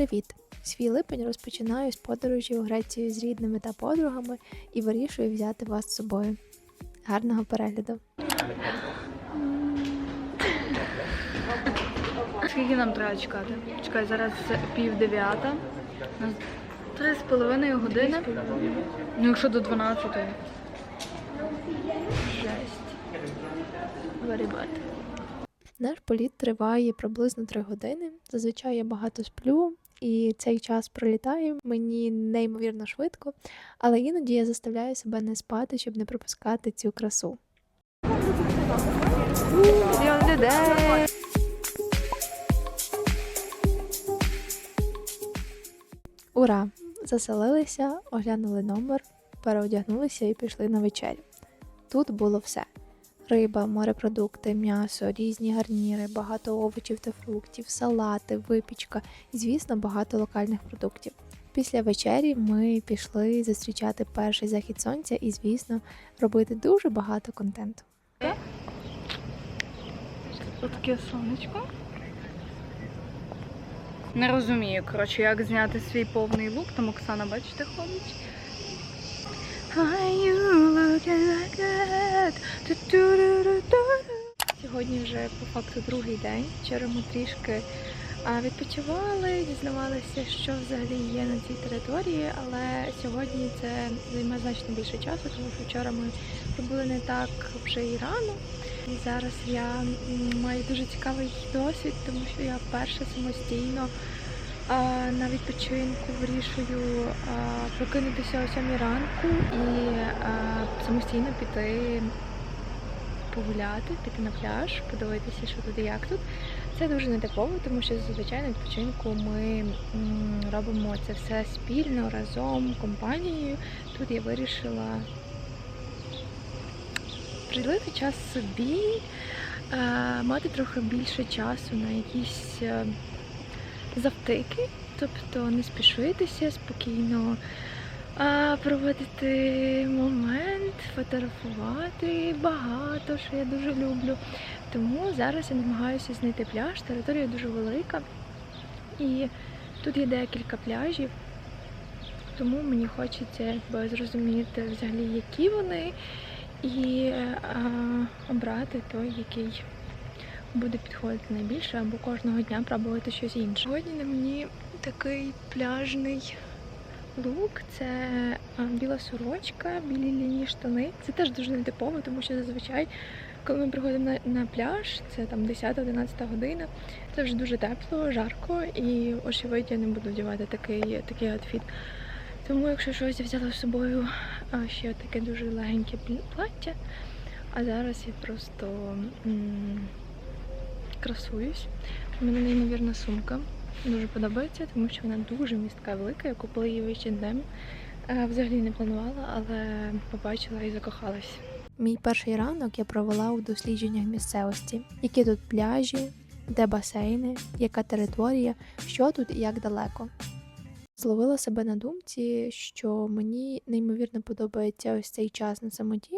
Привіт! Свій липень розпочинаю з подорожі у Грецію з рідними та подругами і вирішую взяти вас з собою. Гарного перегляду! Скільки нам треба чекати? Чекай, зараз пів дев'ята. Три з половиною години. Ну, якщо до 12-ї. Жесть. Наш політ триває приблизно 3 години. Зазвичай я багато сплю, і цей час пролітає мені неймовірно швидко, але іноді я заставляю себе не спати, щоб не пропускати цю красу. Ура! Заселилися, оглянули номер, переодягнулися і пішли на вечерю. Тут було все: риба, морепродукти, м'ясо, різні гарніри, багато овочів та фруктів, салати, випічка і, звісно, багато локальних продуктів. Після вечері ми пішли зустрічати перший захід сонця і, звісно, робити дуже багато контенту. Отаке сонечко. Не розумію, коротше, як зняти свій повний лук. Там Оксана, бачите, ходить. Сьогодні вже по факту другий день. Вчора ми трішки відпочивали, дізнавалися, що взагалі є на цій території, але сьогодні це займе значно більше часу, тому що вчора ми пробули не так вже і рано. І зараз я маю дуже цікавий досвід, тому що я перша самостійно на відпочинку вирішую прокинутися о 7 ранку і самостійно піти погуляти, піти на пляж, подивитися, що тут і як тут. Це дуже нетипово, тому що зазвичай на відпочинку ми робимо це все спільно, разом, компанією. Тут я вирішила приділити час собі, мати трохи більше часу на якісь е, завтики, тобто не спішитися, спокійно а, проводити момент, фотографувати багато, що я дуже люблю. Тому зараз я намагаюся знайти пляж. Територія дуже велика. І тут є декілька пляжів. Тому мені хочеться якби зрозуміти взагалі, які вони, і а, обрати той, який буде підходити найбільше, або кожного дня пробувати щось інше. Сьогодні на мені такий пляжний лук це біла сорочка, білі лінії штани. Це теж дуже нетипово, тому що зазвичай, коли ми приходимо на, на пляж, це там 10-11 година, це вже дуже тепло, жарко, і очевидь я не буду вдягати такий, такий outfit. Тому, якщо щось я взяла з собою ще таке дуже легеньке плаття, а зараз я просто красуюсь. У мене неймовірна сумка. Дуже подобається, тому що вона дуже містка велика. Я купила її в H&M. Е, Взагалі не планувала, але побачила і закохалась. Мій перший ранок я провела у дослідженнях місцевості, які тут пляжі, де басейни, яка територія, що тут і як далеко. Зловила себе на думці, що мені неймовірно подобається ось цей час на самоті,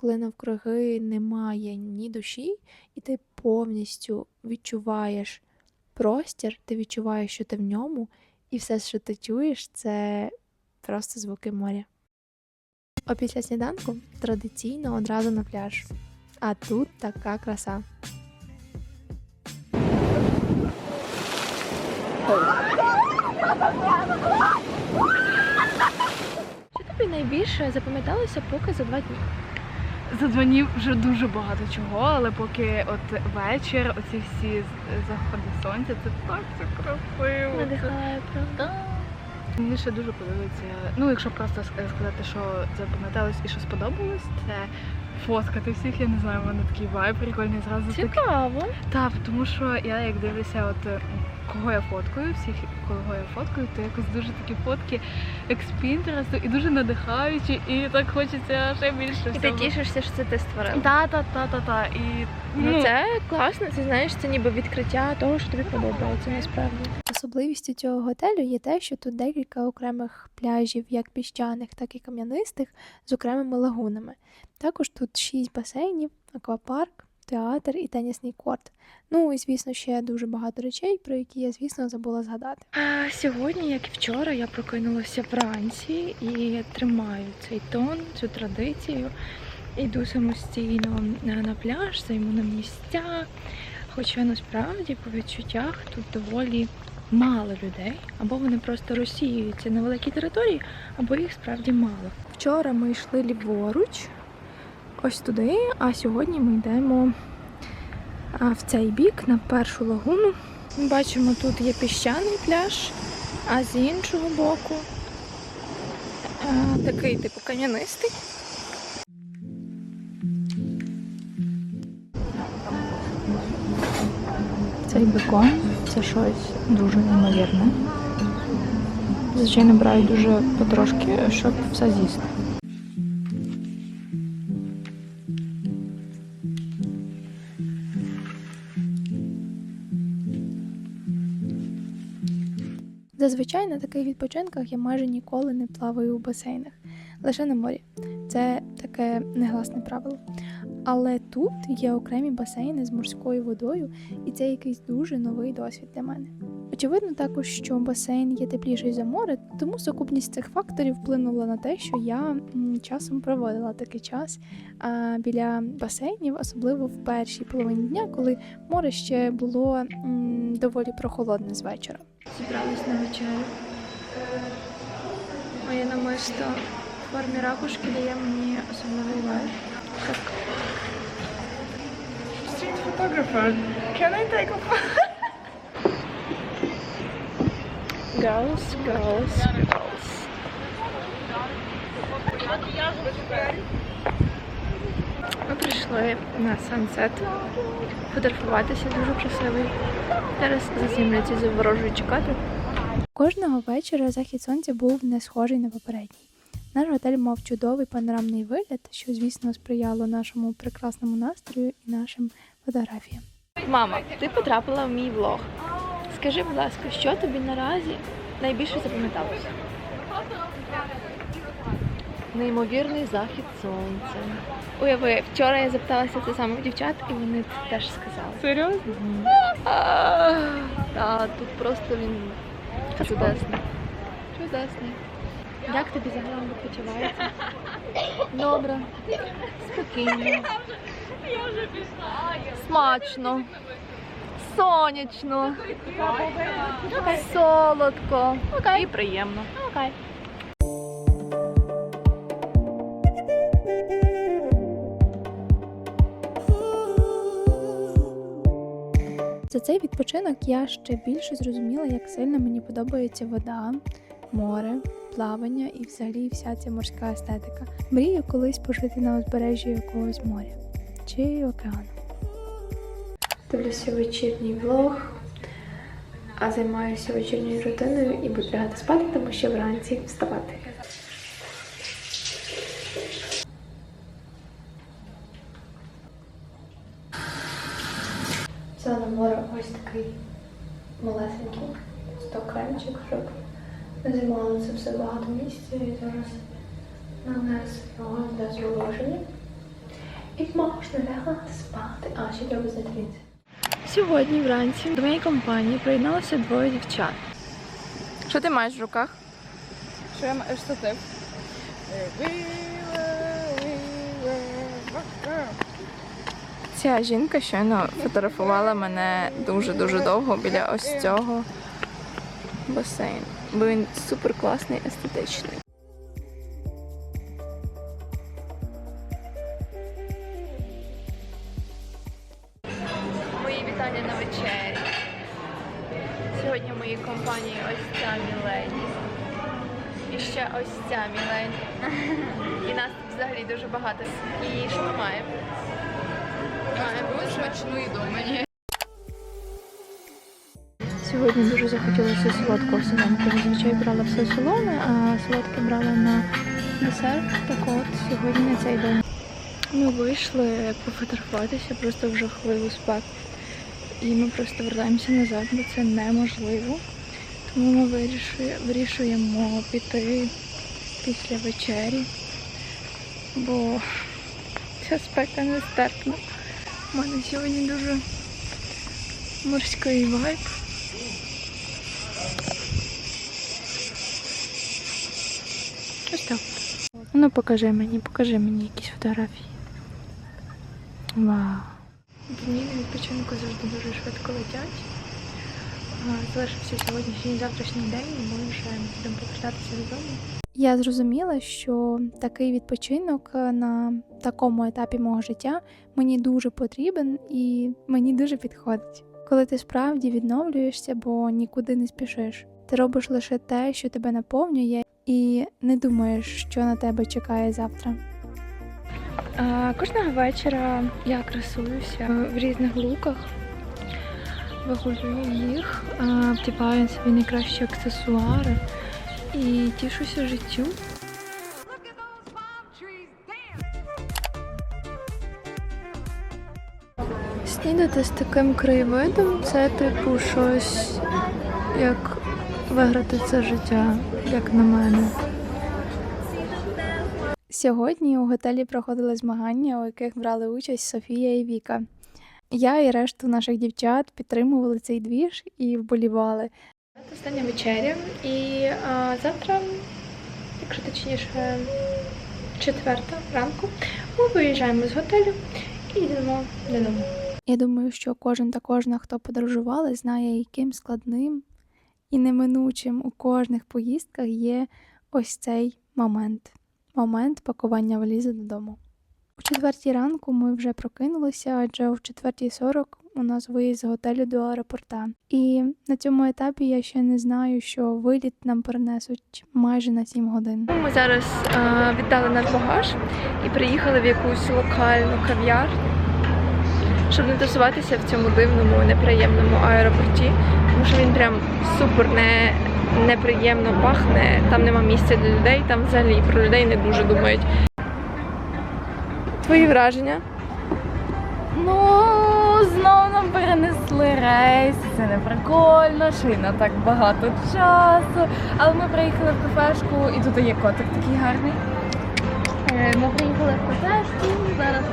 коли навкруги немає ні душі, і ти повністю відчуваєш простір, ти відчуваєш, що ти в ньому, і все, що ти чуєш, це просто звуки моря. Опісля сніданку традиційно одразу на пляж. А тут така краса. Що тобі найбільше запам'яталося поки за два дні? За два дні вже дуже багато чого, але поки от вечір, оці всі заходи сонця, це так це красиво. Надихає, правда? Мені ще дуже подобається. Ну, якщо просто сказати, що запам'яталось і що сподобалось, це фоткати всіх. Я не знаю, в мене такий вайб прикольний зразу. Цікаво. Так, тому що я як дивлюся, от кого я фоткаю, всіх кого я фоткаю, то якось дуже такі фотки як з Пінтересту і дуже надихаючі, і так хочеться ще більше. І ти тішишся, що це ти створив. Та, та, та, та, та. І Ну, це класно, це знаєш, це ніби відкриття того, що тобі подобається насправді. Особливістю цього готелю є те, що тут декілька окремих пляжів, як піщаних, так і кам'янистих, з окремими лагунами. Також тут шість басейнів, аквапарк, театр і тенісний корт. Ну і звісно, ще дуже багато речей, про які я, звісно, забула згадати. А сьогодні, як і вчора, я прокинулася вранці і тримаю цей тон, цю традицію. Йду самостійно на на пляж, займу на місця. Хоча насправді по відчуттях тут доволі мало людей, або вони просто розсіюються на великій території, або їх справді мало. Вчора ми йшли ліворуч, ось туди, а сьогодні ми йдемо в цей бік на першу лагуну. Ми бачимо, тут є піщаний пляж, а з іншого боку такий типу кам'янистий. Цей бекон це щось дуже неймовірне. Звичайно, браю дуже потрошки, щоб все з'їсти. Зазвичай на таких відпочинках я майже ніколи не плаваю у басейнах, лише на морі. Це таке негласне правило. Але тут є окремі басейни з морською водою, і це якийсь дуже новий досвід для мене. Очевидно, також, що басейн є тепліший за море, тому сукупність цих факторів вплинула на те, що я часом проводила такий час а, біля басейнів, особливо в першій половині дня, коли море ще було м, доволі прохолодне з вечора. Зібрались на вечерю. Моє намисто в формі ракушки дає мені особливий вайб. Як Street photographer. Can I take a photo? girls, girls, girls. Ми прийшли на сансет фотографуватися дуже красивий. Зараз зазімляться заворожують чекати. Кожного вечора захід сонця був не схожий на попередній. Наш готель мав чудовий панорамний вигляд, що, звісно, сприяло нашому прекрасному настрою і нашим фотографіям. Мама, ти потрапила в мій влог. Скажи, будь ласка, що тобі наразі найбільше запам'яталося? Неймовірний захід сонця. Уяви, вчора я запиталася це саме в дівчат, і вони це теж сказали. Серйозно? Так, тут просто він чудесний. Чудесний. Як тобі загалом відпочивається? Добре. Спокійно. Я вже пішла. Смачно. Сонячно. Солодко. І приємно. Окей. За цей відпочинок я ще більше зрозуміла, як сильно мені подобається вода, море, плавання і взагалі вся ця морська естетика. Мрію колись пожити на узбережжі якогось моря чи океану. Дивлюся вечірній влог, а займаюся вечірньою рутиною і буду лягати спати, тому що вранці вставати. Це на море ось такий малесенький стоканчик, щоб не займало це все багато місця і зараз нанес його для зволоження. І можна лягати спати, а ще треба затріти. Сьогодні вранці до моєї компанії приєдналося двоє дівчат. Що ти маєш в руках? Що я маю штатив? Ця жінка щойно фотографувала мене дуже-дуже довго біля ось цього басейну. Бо він супер класний, естетичний. Мої вітання на вечері. Сьогодні в моїй компанії ось ця мілені. І ще ось ця мілені. І нас взагалі дуже багато. І що ми маємо? Маємо Смачну їду мені. Сьогодні дуже захотілося солодкого сніданку. Зазвичай брала все солоне, а солодке брала на десерт. Так от сьогодні цей день. Ми вийшли пофотографуватися просто в жахливу спеку. І ми просто вертаємося назад, бо це неможливо. Тому ми вирішує- вирішуємо піти після вечері, бо ця спека нестерпна. У мене сьогодні дуже морський вайб. Ось так. Ну покажи мені, покажи мені якісь фотографії. Вау. Дні на відпочинку завжди дуже швидко летять. Залишився сьогоднішній завтрашній день, і ми вже будемо повертатися додому. Я зрозуміла, що такий відпочинок е, на такому етапі мого життя мені дуже потрібен і мені дуже підходить. Коли ти справді відновлюєшся, бо нікуди не спішиш. Ти робиш лише те, що тебе наповнює, і не думаєш, що на тебе чекає завтра. А, кожного вечора я красуюся в різних луках, вигулюю їх, вдіваю собі найкращі аксесуари і тішуся життю. Снідати з таким краєвидом це типу щось як виграти це життя, як на мене. Сьогодні у готелі проходили змагання, у яких брали участь Софія і Віка. Я і решту наших дівчат підтримували цей двіж і вболівали. Остання вечеря, і а, завтра, якщо точніше, четверта ранку, ми виїжджаємо з готелю і йдемо додому. Я думаю, що кожен та кожна, хто подорожували, знає, яким складним і неминучим у кожних поїздках є ось цей момент момент пакування валізи додому. У четвертій ранку ми вже прокинулися, адже о 4.40 у нас виїзд з готелю до аеропорта. І на цьому етапі я ще не знаю, що виліт нам перенесуть майже на 7 годин. Ми зараз а, віддали наш багаж і приїхали в якусь локальну кав'ярню, щоб не тусуватися в цьому дивному, неприємному аеропорті, тому що він прям супер не, неприємно пахне, там нема місця для людей, там взагалі про людей не дуже думають. Твої враження? Ну, знову нам перенесли рейс, це не прикольно, ще й на так багато часу. Але ми приїхали в кафешку і тут є котик такий гарний. Е, Ми приїхали в кафешку, зараз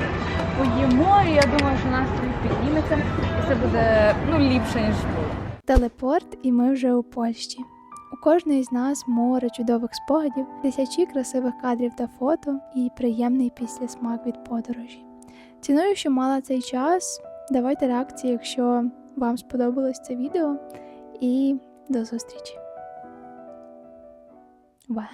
поїмо, і я думаю, що настрій підніметься. І це буде ну, ліпше, ніж було. Телепорт, і ми вже у Польщі. У кожної з нас море чудових спогадів, тисячі красивих кадрів та фото і приємний післясмак від подорожі. Ціную, що мала цей час. Давайте реакції, якщо вам сподобалось це відео, і до зустрічі. Бай!